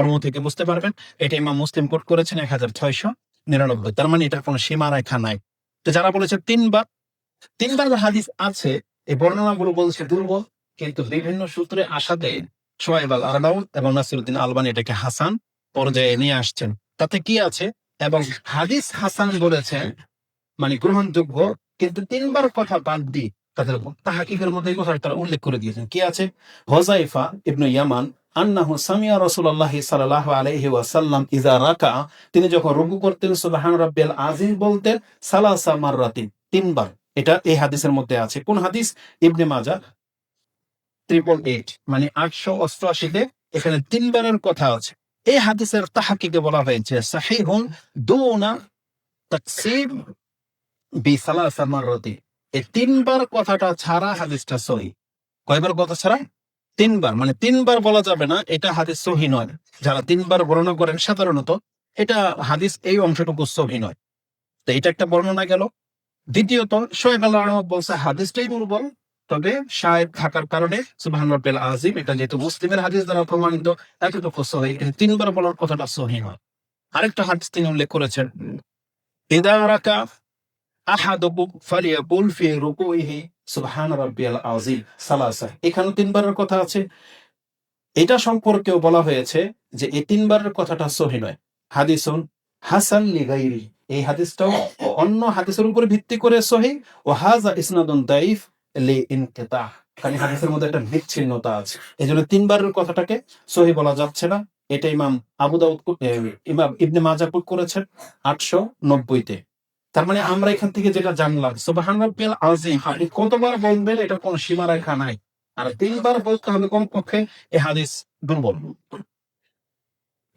কর্ম থেকে বুঝতে পারবেন। এটা ইমাম মুসলিম কোট করেছেন এক হাজার ছয়শো নিরানব্বই। তার মানে এটা কোনো সীমা রেখা নাই। তো যারা বলেছে তিনবার তিনবার হাদিস আছে, এই বর্ণনাগুলো বলছে দুর্বল, কিন্তু বিভিন্ন সূত্রে আসাতে সোয়েব আল আরদাউদ এবং নাসিরুদ্দিন আলবানি এটাকে হাসান পর্যায়ে নিয়ে আসছেন। তাতে কি আছে? এবং হাদিস হাসান বলেছেন মানে গ্রহণযোগ্য, কিন্তু তিনবার কথা বাদ দি তাদের তাহাকিকের মধ্যে এই কথাটা তারা উল্লেখ করে দিয়েছেন। কি আছে? হোজাইফা ইবনু ইয়ামান আন্নাহু সামিয়া রাসূলুল্লাহ সাল্লাল্লাহু আলাইহি ওয়াসাল্লাম ইজা রাকা তিনি যখন রুকু করতেন, সুবহান রাব্বিয়াল আযীম বলতেন, সালাসা মাররাতিন, তিনবার। এটা এই হাদিসের মধ্যে আছে। কোন হাদিস? ইবনে মাজা। ট্রিপল এইট মানে আটশো অষ্টআশিতে এখানে তিনবারের কথা আছে। এই হাদিসের তাহাকিকে বলা হয়েছে, সাহিহুন দুনা তাকসিম বি সালাসা মাররাতি এই তিনবার কথাটা ছাড়া হাদিসটা সহি। কয়বার কথা ছাড়া? তিনবার। মানে তিনবার বলা যাবে না, এটা হাদিস সহি নয়। যারা তিনবার বর্ণনা করেন, সাধারণত এটা হাদিস এই অংশটুকু সহি নয়। তো এটা একটা বর্ণনা গেল। দ্বিতীয়ত শোয়েব আল্লাহ রহমত বলছে, হাদিসটাই দুর্বল। তবে সাহেব থাকার কারণে সুবহান রাব্বিল আজিম এটা যেহেতু মুসলিমের হাদিস দ্বারা প্রমাণিত, এতটুকু সহি তিনবার বলার কথাটা সহি নয়। আরেকটা হাদিস তিনি উল্লেখ করেছেন, ইদা রাকা আহাদুকুম ফালিয়াকুল ফি রুকুইহি, সুবহান রাব্বিয়াল আযীম। সালাসা এখানে তিনবারের কথা আছে। এটা সম্পর্কেও বলা হয়েছে যে এই তিনবারের কথাটা সহি নয়। হাদিসুন হাসান লিগাইরি এই হাদিসটাও অন্য হাদিসের উপরে ভিত্তি করে সহি। ও হাজা ইসনাদুন দাইফ লি ইনকিতা। কারণ হাদিসের মধ্যে একটা বিচ্ছিন্নতা আছে। এই জন্য তিনবারের কথাটাকে সহি বলা যাচ্ছে না। এটা ইমাম আবু দাউদ ইমাম ইবনে মাজা কোট করেছেন আটশো নব্বইতে। তার মানে আমরা এখান থেকে যেটা জানলাম সুবহান রাব্বিয়াল আযীম আপনি কতবার বলবেন এটা কোনো সীমারেখা নাই। আর তিনবার বলতে হবে কমপক্ষে এই হাদিস দুর্বল।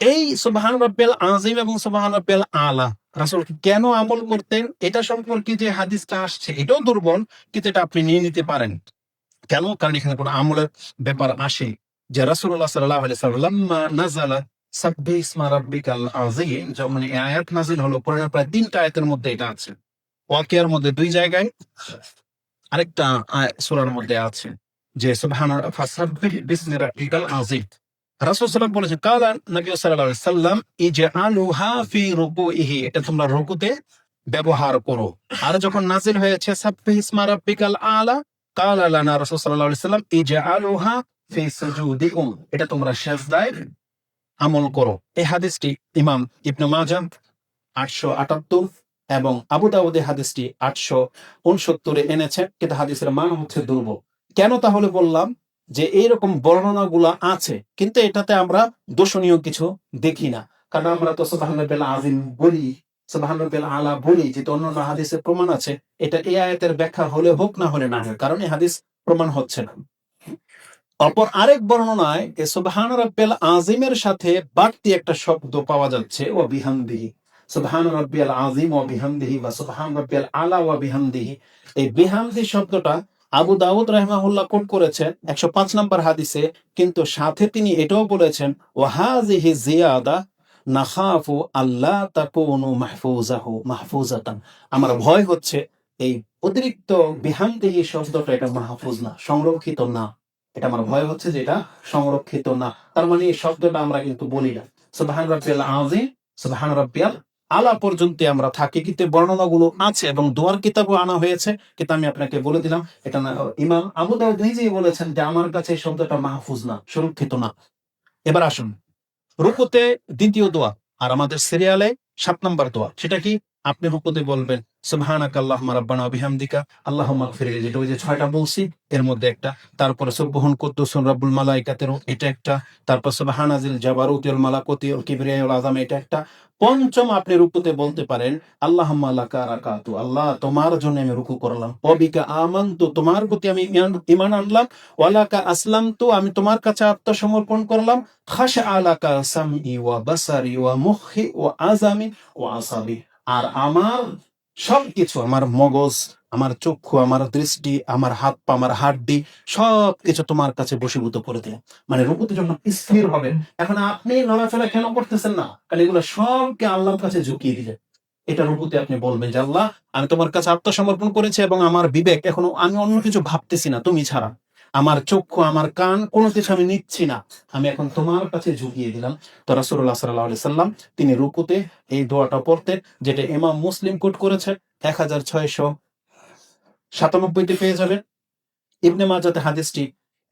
এই সুবহান রাব্বিয়াল আযীম এবং সুবহান রাব্বিয়াল আলা, রাসূল কেন আমল করতেন? এটা সম্পর্কে যে হাদিসটা আসছে, এটাও দুর্বল, কিন্তু এটা আপনি নিয়ে নিতে পারেন। কেন? কারণ এখানে কোনো আমলের ব্যাপার আসে। যে রাসূলুল্লাহ সাল্লাল্লাহু আলাইহি ওয়াসাল্লাম আযীম যখন এই আয়াত নাযিল হলো। কোরআনের প্রায় তিনটা আয়াতের মধ্যে এটা আছে। ওয়াকিয়ার মধ্যে দুই জায়গায় আরেকটা সূরার মধ্যে আছে, যে এটা তোমরা রুকুতে ব্যবহার করো। আর যখন নাজিল হয়েছে আলা ফি এটা তোমরা সিজদায় আমল করো। এই হাদিসটি ইমাম ইবনে মাজাহ আটশো আটাত্তর এবং আবু হাদিসটি আটশো উনসত্তরে এনেছেন কিন্তু হাদিসের মান হচ্ছে দুর্বল। কেন তাহলে বললাম যে এইরকম বর্ণনাগুলো আছে, কিন্তু এটাতে আমরা দোষণীয় কিছু দেখি না। কারণ আমরা তো সুবহানাল্লাহ আজিম বলি, সুবহানাল্লাহ আলা বলি যে অন্যান্য হাদিসের প্রমাণ আছে, এটা এই আয়াতের ব্যাখ্যা হলে হোক না হলে না হোক কারণ এই হাদিস প্রমাণ হচ্ছে না। অপর আরেক বর্ণনায় এ সুবহান রাব্বিয়াল আজিমের সাথে বাড়তি একটা শব্দ পাওয়া যাচ্ছে ও বিহামদিহি। সুবহান রাব্বিয়াল আজিম ও বিহামদিহি, বা সুবহান রাব্বিয়াল আলা, ওয়া বিহামদিহি। এই বিহামদি শব্দটা আবু দাউদ রাহমাহুল্লাহ কোট করেছেন একশো পাঁচ নম্বর হাদিসে, কিন্তু সাথে তিনি এটাও বলেছেন ওয়াহাজিহি জিয়াদা নাখাফু আল্লাহ তাকুনু মাহফুজাহু মাহফুজাতান। আমার ভয় হচ্ছে এই অতিরিক্ত বিহামদিহি শব্দটা এটা মাহফুজ না, সংরক্ষিত না। এটা আমার ভয় হচ্ছে যে এটা সংরক্ষিত না। তার মানে এই শব্দটা আমরা কিন্তু বলি না। সুবহান রাব্বিয়াল আযীম, সুবহান রাব্বিয়াল, আলা পর্যন্ত আমরা থাকি। কিন্তু বর্ণনাগুলো আছে এবং দোয়ার কিতাবও আনা হয়েছে। কিন্তু আমি আপনাকে বলে দিলাম, এটা না, ইমাম আবু দাউদ নিজেই বলেছেন যে আমার কাছে এই শব্দটা মাহফুজ না, সুরক্ষিত না। এবার আসুন, রুকুতে দ্বিতীয় দোয়া আর আমাদের সিরিয়ালে সাত নম্বর দোয়া, সেটা কি? আপনি রুকুতে বলবেন সুবহানাকা আল্লাহুম্মা যেটা ওই যে ছয়টা বলছি, এর মধ্যে একটা, তারপরে কুদ্দুসুন রাব্বুল মালাইকাতের এটা একটা, তারপর সুবহানাজিল জাবারুতি ওয়াল মালাকুতি ওয়াল আযাম, এটা একটা। পঞ্চম আপনি রুকুতে বলতে পারেন, আল্লাহুম্মা লাকা রাকাতু, আল্লাহ তোমার জন্য আমি রুকু করলাম। অবিকা আমানতু, তোমার প্রতি আমি ঈমান আনলাম। ওয়ালাকা আসলামতু, আমি তোমার কাছে আত্মসমর্পণ করলাম। খাশ আলাকা সামই ওয়া বাসারি ওয়া মুখি ওয়া আজামি ওয়া আসাবি। আর আমার সবকিছু, আমার মগজ, আমার চক্ষু, আমার দৃষ্টি, আমার হাত পা, আমার হাড্ডি, সবকিছু তোমার কাছে বশীভূত করে দিলাম মানে রূপতে যখন স্থির হবে এখন আপনি নড়াচড়া কেন করতেছেন না? কারণ এগুলো সবকে আল্লাহর কাছে ঝুঁকিয়ে দিলেন এটা রূপতে আপনি বলবেন যে, আল্লাহ, আমি তোমার কাছে আত্মসমর্পণ করেছি এবং আমার বিবেক, এখনও আমি অন্য কিছু ভাবতেছি না, তুমি ছাড়া। আমার চক্ষু, আমার কান, কোনো কিছু আমি নিচ্ছি না। আমি এখন তোমার কাছে ঝুঁকিয়ে দিলাম। তো রাসুল্লাহ সাল্লাহ সাল্লাম, তিনি রুকুতে এই দোয়াটা পড়তেন, যেটা ইমাম মুসলিম কোট করেছে, এক হাজার ছয়শো সাতানব্বইতে পেয়ে যাবেন। ইবনে মাজাতে হাদিসটি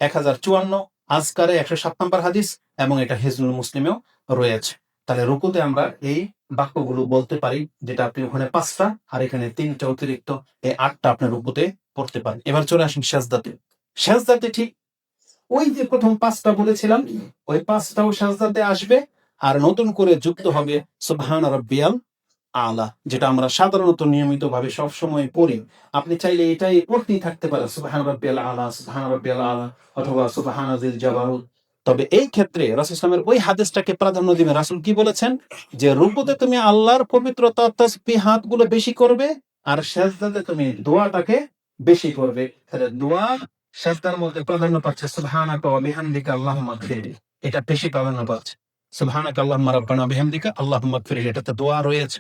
এক হাজার চুয়ান্ন, আজকারে একশো সাত নম্বর হাদিস, এবং এটা হিজনুল মুসলিমেও রয়েছে। তাহলে রুকুতে আমরা এই বাক্যগুলো বলতে পারি, যেটা আপনি ওখানে পাঁচটা, আর এখানে তিনটা অতিরিক্ত, এই আটটা আপনার রুকুতে পড়তে পারেন। এবার চলে আসেন সাজদাতে। সাজদাতে ঠিক ওই যে প্রথম পাঁচটা বলেছিলাম, ওই পাঁচটাও সাজদাতে আসবে আর নতুন করে যুক্ত হবে সুবহান রব্বিয়াল আলা, যেটা আমরা সাধারণত নিয়মিত ভাবে সবসময় পড়ি। আপনি চাইলে এটাই পড়তেই থাকতে পারেন, সুবহান রব্বিয়াল আলা, সুবহান রব্বিয়াল আলা, অথবা সুবহান জিল জাবারুত তবে এই ক্ষেত্রে রাসূল ইসলামের ওই হাদিসটাকে প্রাধান্য দিবেন রাসূল কি বলেছেন? যে রুকুতে তুমি আল্লাহর পবিত্রতা, তাসবিহ, হাতগুলো বেশি করবে আর সেজদাতে তুমি দোয়াটাকে বেশি করবে। তাহলে দোয়া সেজদার মধ্যে প্রাধান্য পাচ্ছে, সুবহানাকা ওয়া বিহামদিকা আল্লাহুম্মা এটা বেশি প্রাধান্য পাচ্ছে। সুবহানাকা আল্লাহুম্মা রাব্বানা বিহামদিকা আল্লাহুম্মা গফিরলি এটাতে দোয়া রয়েছে।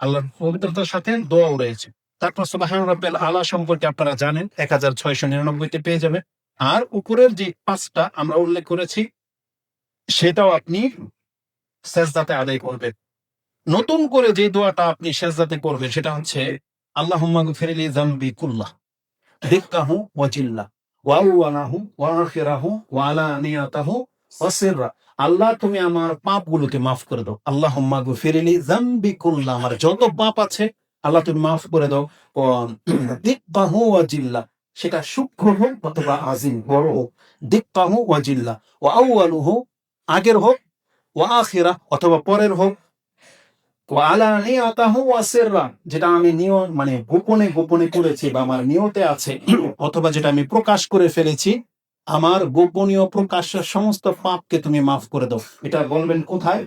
আল্লাহর পবিত্রতার সাথে দোয়াও রয়েছে। তারপর সুবহান রাব্বিল আলা সম্পর্কে আপনারা জানেন এক হাজার ছয়শো নিরানব্বইতে পেয়ে যাবে। আর উপরের যে পাঁচটা আমরা উল্লেখ করেছি, সেটাও আপনি সেজদাতে আদায় করবেন। নতুন করে যে দোয়াটা আপনি সেজদাতে করবেন সেটা হচ্ছে, আল্লাহুম্মা গফিরলি যামবি কুল্লাহ, দিক্কাহু ওয়া আল্লাহ, তুমি আমার পাপগুলোকে মাফ করে দাও। আল্লাহ ফিরিলি জাম্বি আমার যত পাপ আছে, আল্লাহ তুমি মাফ করে দাও। দিকবাহু ওয়া জিল্লা, সেটা সূক্ষ্ম হোক অথবা আজিম, বড় হোক। দিকবাহু ওয়া জিল্লা ও আউয়ালু হোক আগের হোক ও আখিরা অথবা পরের হোক ও আলানিয়াতাহু ওয়া সিররা যেটা আমি নিয় মানে গোপনে গোপনে করেছি বা আমার নিয়তে আছে, অথবা যেটা আমি প্রকাশ করে ফেলেছি, আমার গোপনীয় প্রকাশ্য সমস্ত পাপকে তুমি মাফ করে দাও। এটা বলবেন কোথায়?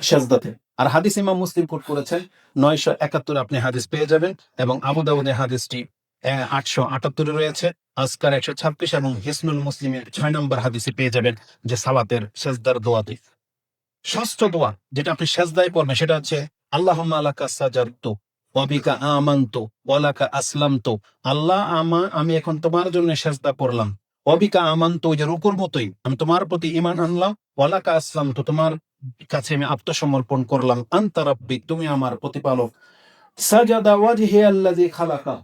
সেজদাতে। আর হাদিস ইমাম মুসলিম কোট করেছেন, নয়শো একাত্তরে আপনি হাদিস পেয়ে যাবেন, এবং আবু দাউদে হাদিসটি আটশো আটাত্তরে রয়েছে, আজকার একশো ছাব্বিশ এবং হিসনুল মুসলিমের ছয় নম্বর হাদিসে পেয়ে যাবেন, যে সালাতের সেজদার দোয়াতে। ষষ্ঠ দোয়া, যেটা আপনি সেজদায় পড়বেন, সেটা হচ্ছে আল্লাহ আলাকা ওয়াবিকা আমান্ত ওয়ালাকা আল্লাহ আমা, আমি এখন তোমার জন্য সেজদা করলাম অবিকা আমান্ত যে রুকুর মতোই, আমি তোমার প্রতি ইমান আনলাম ওয়ালাকা আসলাম তো তোমার কাছে আমি আত্মসমর্পণ করলাম। আন্তা রাব্বি, তুমি আমার প্রতিপালক। সাজাদা ওয়াজহি আল্লাযী খালাকা।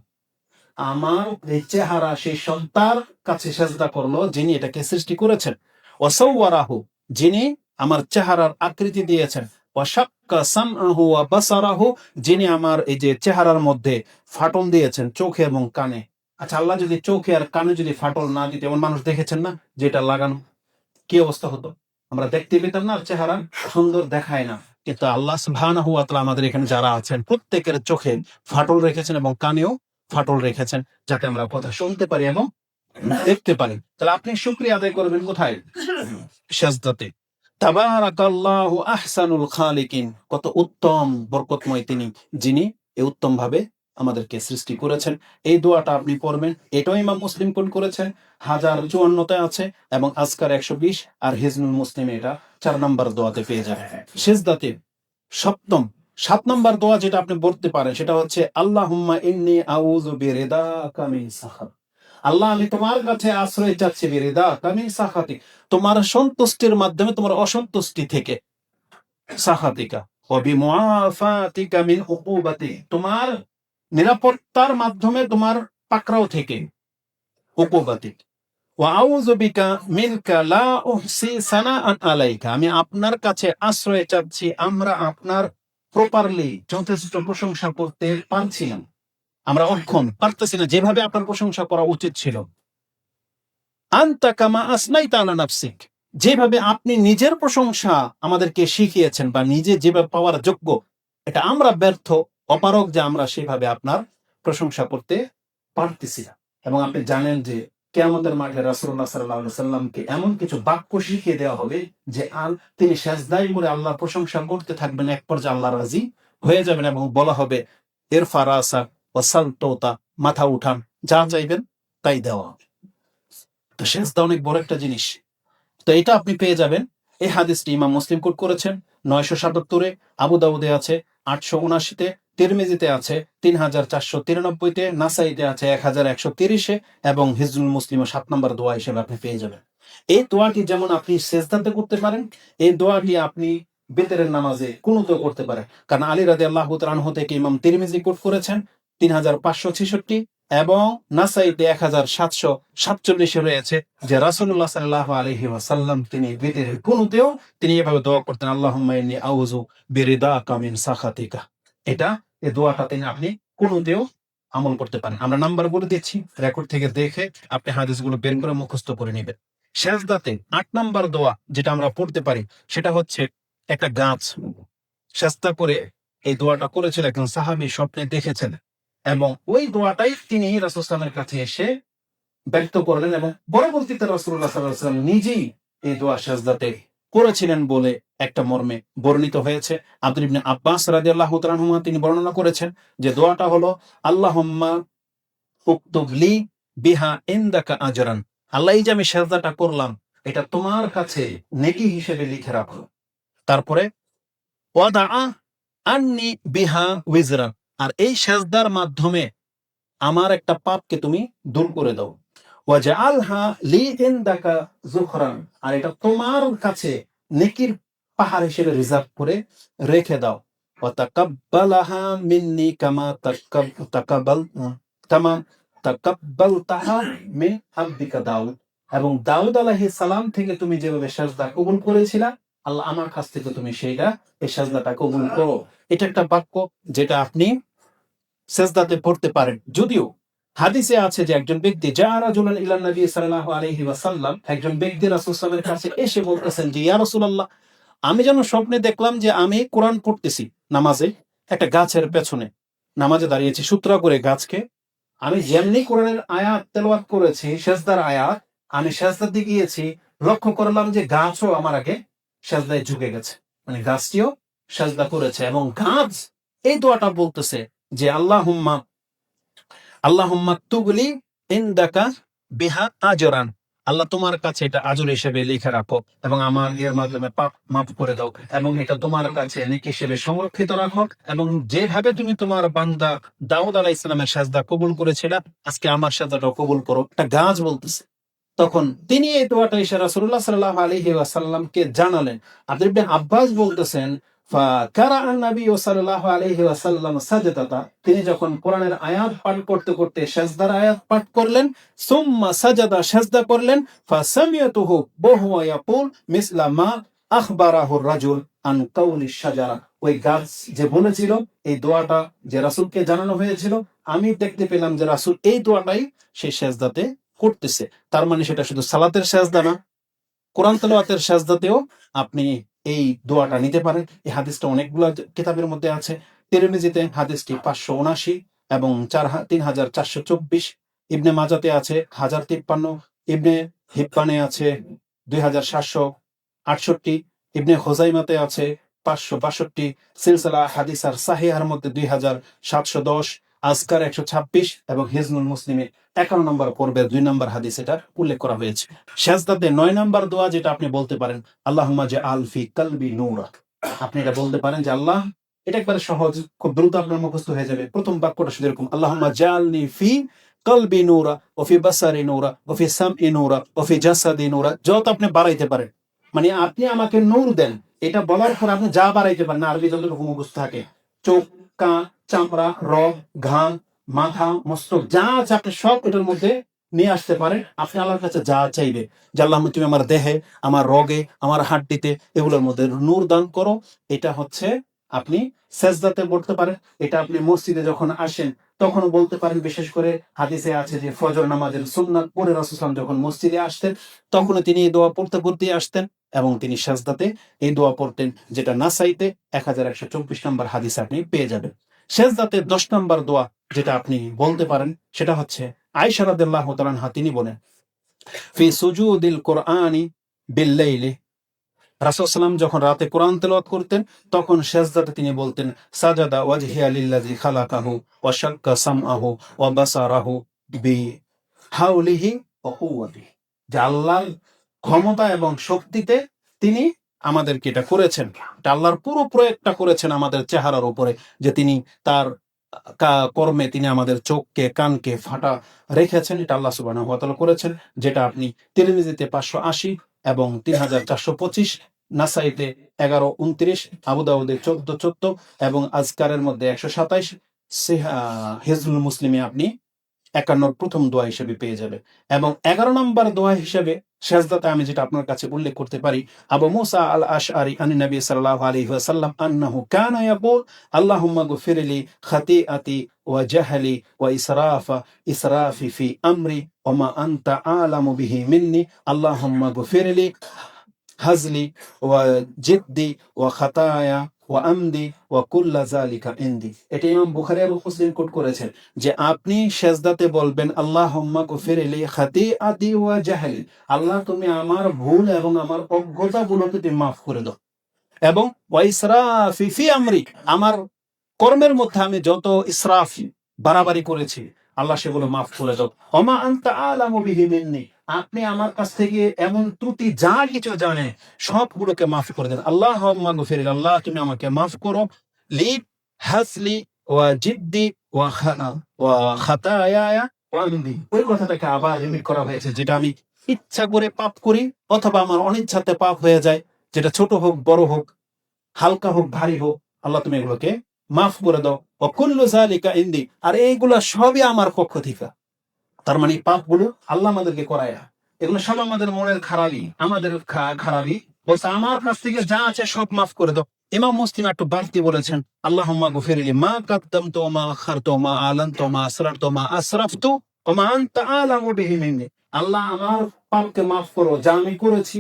আমার চেহারা সেই সত্তার কাছে সেজদা করল, যিনি এটাকে সৃষ্টি করেছেন। ওয়াসাওয়ারাহু যিনি আমার চেহারার আকৃতি দিয়েছেন। যিনি আমার এই যে চেহারার মধ্যে ফাটল দিয়েছেন চোখে এবং কানে। আচ্ছা আল্লাহ যদি চোখে আর কানে যদি ফাটল না দিতে, এমন মানুষ দেখেছেন না যেটা লাগানো? কি অবস্থা হতো? আমরা দেখতে পেতাম না চেহারা সুন্দর দেখায় না। কিন্তু আল্লাহ সুবহানাহু ওয়া তাআলা আমাদের এখানে যারা আছেন, প্রত্যেকের চোখে ফাটল রেখেছেন এবং কানেও ফাটল রেখেছেন, যাতে আমরা কথা শুনতে পারি এবং দেখতে পারি। তাহলে আপনি শুক্রিয়া আদায় করবেন কোথায়? সাজদাতে। আহসানুল খালিকিন। কত উত্তম, বরকতময় তিনি, যিনি আমাদেরকে সৃষ্টি করেছেন। এই দোয়াটা আপনি পড়বেন, এটাও ইমাম মুসলিম কোন হাজার চুয়ান্নতে আছে এবং আজকার একশো বিশ আর হিজনুল মুসলিম এটা চার নম্বর দোয়াতে পেয়ে যাবে সেজদাতে সপ্তম, সাত নম্বর দোয়া যেটা আপনি পড়তে পারেন, সেটা হচ্ছে, আল্লাহুম্মা ইন্নি আউযু বিরিদাকা মিন সাখাত আল্লাহ, আমি তোমার কাছে আশ্রয় চাচ্ছি, বিরিদা কামি সাখাতি। তোমার সন্তুষ্টির মাধ্যমে তোমার অসন্তুষ্টি থেকে। সাখাতিকা। অবি মুআফাতিকা মিন উকুবাতি। তোমার নিরাপত্তার মাধ্যমে তোমার থেকে। উকুবাতি। আমি আপনার কাছে আশ্রয় চাচ্ছি, আমরা আপনার প্রপারলি যথেষ্ট প্রশংসা করতে পারছি না। আমরা অক্ষম পারতেছি না, যেভাবে আপনার প্রশংসা করা উচিত ছিল। আন্তা আসনাই তালা নাফসিক। যেভাবে আপনি নিজের প্রশংসা আমাদেরকে শিখিয়েছেন বা নিজে যেভাবে পাওয়ার যোগ্য, এটা আমরা ব্যর্থ অপারক যে আমরা সেভাবে আপনার প্রশংসা করতে পারতেছি না। এবং আপনি জানেন যে কেয়ামতের মাঠে রাসুল্লাহ সাল্লাহ সাল্লামকে এমন কিছু বাক্য শিখিয়ে দেওয়া হবে যে আল তিনি শেষদায় করে আল্লাহর প্রশংসা করতে থাকবেন, এক পর্যায়ে আল্লাহ রাজি হয়ে যাবেন এবং বলা হবে এর ফারাসা ওয়াসালতোতা মাথা উঠান। যা চাইবেন তাই দেওয়া তো সেজদা অনেক বড় একটা জিনিস। তো এটা আপনি পেয়ে যাবেন। এই হাদিসটি ইমাম মুসলিম কোট করেছেন, নয়শো সাতাত্তরে আবু আছে, আটশো উনাশিতে তিরমিজিতে আছে তিন হাজার চারশো তিরানব্বইতে নাসাইতে আছে এক হাজার একশো তিরিশে এবং হিজরুল মুসলিম সাত নম্বর দোয়া হিসেবে আপনি পেয়ে যাবেন। এই দোয়াটি যেমন আপনি সেজদাতে করতে পারেন, এই দোয়াটি আপনি বেতেরের নামাজে কুনুতেও করতে পারেন। কারণ আলী রাদে আল্লাহ রানহু থেকে ইমাম তিরমিজি কোট করেছেন তিন হাজার পাঁচশো ছেষট্টি এবং নাসাইতে এক হাজার সাতশো রয়েছে যে রাসুল্লাহ সাল্লাহ আলহি ওয়াসাল্লাম তিনি তিনি এভাবে দোয়া করতেন আল্লাহ আউজু বেরিদা কামিন সাখাতিকা। এটা এই দোয়াটা তিনি আপনি আমল করতে পারেন। আমরা দিচ্ছি রেকর্ড থেকে দেখে আপনি হাদিসগুলো বের করে মুখস্থ করে নেবেন। শেষদাতে আট নাম্বার দোয়া যেটা আমরা পড়তে পারি, সেটা হচ্ছে একটা গাছ। সেজদা করে এই দোয়াটা করেছিল একজন সাহাবি, স্বপ্নে দেখেছেন। এবং ওই দোয়াটাই তিনি রাসুলামের কাছে এসে ব্যক্ত করলেন এবং পরবর্তীতে রাসুল্লাহ নিজেই এই দোয়া সেজদাতে করেছিলেন বলে একটা মর্মে বর্ণিত হয়েছে। আব্দুল ইবনে আব্বাস রাদিয়াল্লাহু তাআলা তিনি বর্ণনা করেছেন যে দোয়াটা হলো, আল্লাহুম্মা উকতুবলি বিহা ইনদাকা আজরান। আল্লাহ যে আমি সেজদাটা করলাম, এটা তোমার কাছে নেকি হিসেবে লিখে রাখো। তারপরে ওয়াদা আন্নি বিহা উইজরান আর এই সেজদার মাধ্যমে আমার একটা পাপকে তুমি দূর করে দাও। আর এটা তোমার কাছে নেকির পাহাড় হিসেবে রিজার্ভ করে রেখে দাও। কামা তাকাব তাকাবাল কামা তাকাব্বালতাহা মিন এবং দাউদ আলাইহিস সালাম থেকে তুমি যেভাবে সাজদা কবুল করেছিলা, আল্লাহ আমার কাছ থেকে তুমি সেইটা এই সাজদাটা কবুল করো। এটা একটা বাক্য যেটা আপনি সেজদাতে পড়তে পারেন। যদিও হাদিসে আছে যে একজন ব্যক্তি যা রাজুলান ইলান নবী সাল্লাল্লাহু আলাইহি ওয়াসাল্লাম একজন ব্যক্তি রাসূল সাল্লাল্লাহু কাছে এসে বলতেছেন যে, ইয়া রাসূলুল্লাহ, আমি যেন স্বপ্নে দেখলাম যে আমি কোরআন পড়তেছি নামাজে, একটা গাছের পেছনে। নামাজে দাঁড়িয়েছি, সূত্র করে গাছকে, আমি যেমনি কোরআনের আয়াত তেলাওয়াত করেছি, সেজদার আয়াত, আমি সেজদাতে গিয়েছি, লক্ষ্য করলাম যে গাছও আমার আগে সেজদায় ঝুঁকে গেছে। মানে গাছটিও সেজদা করেছে এবং গাছ এই দোয়াটা বলতেছে যে আল্লাহ হুম্মা আল্লাহ হুম্মা তুগলি ইন্দাকা বিহা আজরান। আল্লাহ তোমার কাছে এটা আজর হিসেবে লিখে রাখো এবং আমার এর মাধ্যমে পাপ মাফ করে দাও এবং এটা তোমার কাছে নেক হিসেবে সংরক্ষিত রাখো এবং যেভাবে তুমি তোমার বান্দা দাউদ আলাহ ইসলামের সাজদা কবুল করেছিল, আজকে আমার সাজদাটাও কবুল করো। একটা গাছ বলতেছে। তখন তিনি এই দোয়াটা এসে রাসূলুল্লাহ সাল্লাল্লাহু আলাইহি ওয়াসাল্লামকে জানালেন। আব্দুল আব্বাস বলতেছেন তিনি যখন কোরআনের আয়াত পাঠ করতে করতে সাজদার আয়াত পাঠ করলেন, সুম্মা সাজাদা সাজদা করলেন, ফাসামিয়াতুহু বহুয়া ইয়াকুল, মিসলা মা আখবারাহু রাজুল আন কাউলি শাজারা। ওই গাছ যে বলেছিল এই দোয়াটা যে রাসূলকে জানানো হয়েছিল, আমি দেখতে পেলাম যে রাসূল এই দোয়াটাই সেই সেজদাতে করতেছে। তার মানে সেটা শুধু সালাতের সেজদা না, কোরআন তেলাওয়াতের সেজদাতেও আপনি এই দোয়াটা নিতে পারেন এই হাদিসটা অনেকগুলো কিতাবের মধ্যে আছে। তিরমিজিতে হাদিসটি পাঁচশো উনাশি এবং চার তিন হাজার চারশো চব্বিশ। ইবনে মাজাতে আছে হাজার তিপ্পান্ন। ইবনে হিব্বানে আছে দুই হাজার সাতশো আটষট্টি। ইবনে হোজাইমাতে আছে পাঁচশো বাষট্টি। সিলসিলা হাদিসার সাহিহার মধ্যে দুই হাজার সাতশো দশ। আজকার একশো ছাব্বিশ এবং হিজনুল মুসলিমে একান্ন নম্বর পর্বের দুই নম্বর হাদিস এটা উল্লেখ করা হয়েছে। শেষদাতে নয় নম্বর দোয়া যেটা আপনি বলতে পারেন, আল্লাহুম্মা যে আলফি কালবি নূরা। আপনি এটা বলতে পারেন যে আল্লাহ, এটা একবারে সহজ, খুব দ্রুত আপনার মুখস্থ হয়ে যাবে। প্রথম বাক্যটা শুধু এরকম, আল্লাহুম্মা জালনি ফি কলবি নূরা ওফি বাসারি নূরা ওফি সামই নূরা ওফি জাসাদি নূরা, যত আপনি বাড়াইতে পারেন। মানে আপনি আমাকে নূর দেন, এটা বলার পর আপনি যা বাড়াইতে পারেন আরবি যতটুকু মুখস্থ থাকে, চোখ, কান, চামড়া, রগ, ঘাম মাথা, মস্তক, যা আপনি সব এটার মধ্যে নিয়ে আসতে পারেন। আপনি আল্লাহর কাছে যা চাইবে। যে আল্লাহ, তুমি আমার দেহে, আমার রগে, আমার হাড্ডিতে এগুলোর মধ্যে নূর দান করো। এটা হচ্ছে আপনি সেজদাতে বলতে পারেন। এটা আপনি মসজিদে যখন আসেন তখন বলতে পারেন, বিশেষ করে হাদিসে আছে যে ফজর নামাজের সুন্নাত পরে রাসুলাম যখন মসজিদে আসতেন তখন তিনি এই দোয়া পড়তে পড়তে আসতেন এবং তিনি সাজদাতে এই দোয়া পড়তেন, যেটা নাসাইতে এক হাজার একশো চব্বিশ নম্বর হাদিস আপনি পেয়ে যাবেন। সেজদাতে দশ নম্বর দোয়া যেটা আপনি বলতে পারেন, সেটা হচ্ছে আয়সা তাআলা তিনি বলেন, ফি সুজুদিল কোরআনি বিল্লাইলি। যখন রাতে কোরআন তেলাওয়াত করতেন, তখন সেজদাতে তিনি বলতেন, সাজাদা ওয়াজহিয়া লিল্লাযী খালাকাহু ওয়া শাক্কা সামআহু ওয়া বাসারাহু বি হাউলিহি ওয়া আল্লাহর ক্ষমতা এবং শক্তিতে তিনি আমাদেরকে এটা করেছেন। আল্লাহর পুরো প্রয়োগটা করেছেন আমাদের চেহারার উপরে, যে তিনি তার কর্মে তিনি আমাদের চোখকে, কানকে ফাটা রেখেছেন, এটা আল্লাহ সুবাহ করেছেন, যেটা আপনি তিরমিজিতে পাঁচশো আশি এবং তিন হাজার চারশো পঁচিশ, নাসাইতে এগারো, উনত্রিশ, আবুদাউদে চোদ্দ চোদ্দ এবং আজকারের মধ্যে একশো সাতাইশ হিজবুল মুসলিমে আপনি একান্নর প্রথম দোয়া হিসেবে পেয়ে যাবে। এবং এগারো নম্বর দোয়া হিসেবে শেষদাতে আমি যেটা আপনার কাছে উল্লেখ করতে পারি, আবু মুসা আল আশআরি আনি নবী সাল্লাল্লাহু আলাইহি ওয়াসাল্লাম আন্নাহু কানা ইয়াকুল, আল্লাহুম্মা গফিরলি খাতিআতি ওয়া জাহলি ওয়া ইসরাফা, ইসরাফি ফি আমরি ওয়া মা আনতা আলামু বিহি মিন্নি, আল্লাহুম্মা গফিরলি হাজলি ওয়া জিদ্দি ওয়া খাতায়া ওয়া আমদি ওয়া কুল্লা জালিকা ইন্দি। এটা ইমাম বুখারী কোট করেছেন যে আপনি সেজদাতে বলবেন আল্লাহ গফির এলি খাতি আদি ওয়া আল্লাহ, তুমি আমার ভুল এবং আমার অজ্ঞতা গুলোকে তুমি মাফ করে দাও। এবং ওয়াইসরাফি ফি আমরি আমার কর্মের মধ্যে আমি যত ইসরাফ বাড়াবাড়ি করেছি, আল্লাহ সেগুলো মাফ করে দাও। অমা আনতা আলামু বিহি মিন্নি। আপনি আমার কাছ থেকে এমন ত্রুটি, যা কিছু জানে, সবগুলোকে মাফ করে দেন। আল্লাহ গফির আল্লাহ, তুমি আমাকে মাফ করো। লি হাসলি ওয়া জিদ্দি ওয়া খানা, ওয়া খাতায়া ওয়া আমদি ওই কথাটাকে আবার রিপিট করা হয়েছে, যেটা আমি ইচ্ছা করে পাপ করি, অথবা আমার অনিচ্ছাতে পাপ হয়ে যায়, যেটা ছোট হোক, বড় হোক, হালকা হোক, ভারী হোক, আল্লাহ তুমি এগুলোকে মাফ করে দাও। অকুল্লু জালিকা ইন্দি, আর এইগুলা সবই আমার পক্ষ থেকে। তার মানে পাপগুলো আল্লাহ আমাদেরকে করায়া। এগুলো সব আমাদের মনের খারাপই আমাদের খারাপই বলছে, আমার কাছ থেকে যা আছে সব মাফ করে দাও। ইমাম মুসলিম একটু বাড়তি বলেছেন আল্লাহ গুফেরিলি মা কাদ্দাম তো মা আখার তো মা আলান তো মা আসরার তো মা আসরাফ তো আল্লাহ আমার পাপকে মাফ করো, যা আমি করেছি।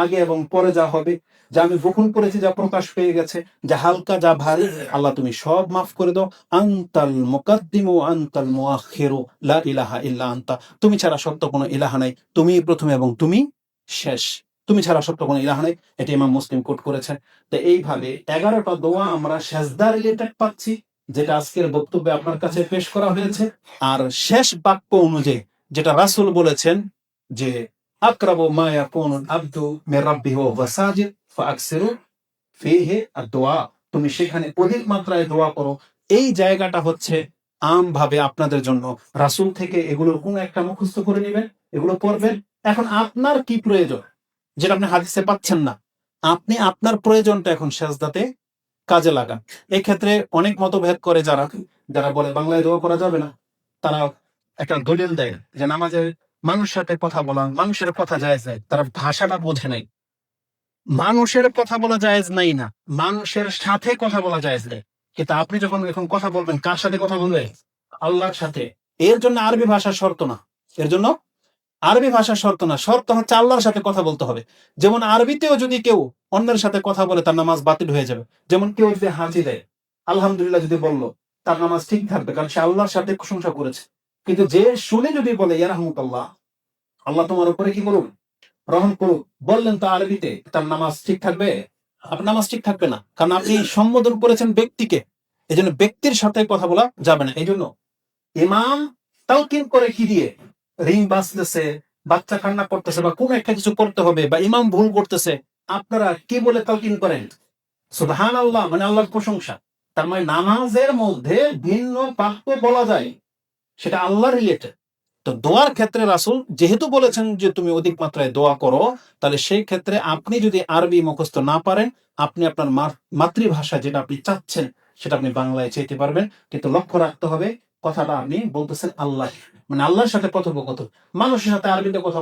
আগে এবং পরে যা হবে, যা আমি গোপন করেছি, যা প্রকাশ পেয়ে গেছে, যা হালকা, যা ভারী, আল্লাহ তুমি সব মাফ করে দাও। আন্তাল মুকাদ্দিমু আন্তাল মুআখিরু, লা ইলাহা ইল্লা আনতা। তুমি ছাড়া সত্য কোনো ইলাহা নাই। তুমি প্রথম এবং তুমি শেষ। তুমি ছাড়া সত্য কোনো ইলাহা নাই। এটা ইমাম মুসলিম কোট করেছেন তো এইভাবে এগারোটা দোয়া আমরা সেজদা রিলেটেড পাচ্ছি, যেটা আজকের বক্তব্যে আপনার কাছে পেশ করা হয়েছে। আর শেষ বাক্য অনুযায়ী, যেটা রাসূল বলেছেন যে আকরাবু মা ইয়াকুনু আবদু মির রাব্বিহি ওয়া হুয়া সাজিদ ফাআকসিরু ফিহি তুমি সেখানে অধিক মাত্রায় দোয়া করো। এই জায়গাটা হচ্ছে আম ভাবে আপনাদের জন্য। রাসূল থেকে এগুলোর কোন একটা মুখস্থ করে নেবেন, এগুলো পড়বেন। এখন আপনার কি প্রয়োজন? যেটা আপনি হাদিসে পাচ্ছেন না। আপনি আপনার প্রয়োজনটা এখন সেজদাতে কাজে লাগান। এই ক্ষেত্রে অনেক মতভেদ করে যারা যারা বলে বাংলায় দোয়া করা যাবে না। তারা একটা দলিল দেয় যে নামাজে মানুষের সাথে কথা বলা, মানুষের কথা জায়েজ নাই, তারা ভাষাটা বোঝে নাই। মানুষের কথা বলা জায়েজ নাই না, মানুষের সাথে কথা বলা জায়েজ নেই। কিন্তু আপনি যখন এখন কথা বলবেন, কার সাথে কথা বলবেন? আল্লাহর সাথে। এর জন্য আরবি ভাষা শর্ত না। এর জন্য আরবি ভাষা শর্ত না। শর্ত হচ্ছে আল্লাহর সাথে কথা বলতে হবে। যেমন আরবিতেও যদি কেউ অন্যের সাথে কথা বলে, তার নামাজ বাতিল হয়ে যাবে। যেমন কেউ যদি হাজি দেয়, আলহামদুলিল্লাহ যদি বলল, তার নামাজ ঠিক থাকবে, কারণ সে আল্লাহর সাথে প্রশংসা করেছে। কিন্তু যে শুনে যদি বলে ইয়ারহামুকাল্লাহ আল্লাহ তোমার উপরে কি করুন রহম করুক। বললেন তো আরবিতে, তার নামাজ ঠিক থাকবে? আপনার নামাজ ঠিক থাকবে না, কারণ আপনি সম্বোধন করেছেন ব্যক্তিকে। এই জন্য ব্যক্তির সাথে কথা বলা যাবে না এই জন্য ইমাম তালকিন করে কি দিয়ে? রিং বাঁচতেছে, বাচ্চা কান্না করতেছে বা কোন একটা কিছু করতে হবে বা ইমাম ভুল করতেছে, আপনারা কি বলে তালকিন করেন? সুবহান আল্লাহ মানে আল্লাহর প্রশংসা। তার মানে নামাজের মধ্যে ভিন্ন বাক্য বলা যায়। সেটা আল্লাহ রিলেটেড তো দোয়ার ক্ষেত্রে রাসুল যেহেতু বলেছেন যে তুমি অধিক মাত্রায় দোয়া করো, তাহলে সেই ক্ষেত্রে আপনি যদি আরবি মুখস্থ না পারেন, আপনি আপনার মাতৃভাষা যেটা আপনি চাচ্ছেন, সেটা আপনি বাংলায় চাইতে পারবেন। কিন্তু লক্ষ্য রাখতে হবে, কথাটা আপনি বলতেছেন আল্লাহ মানে আল্লাহর সাথে কথোপকথন। মানুষের সাথে আরবিতে কথা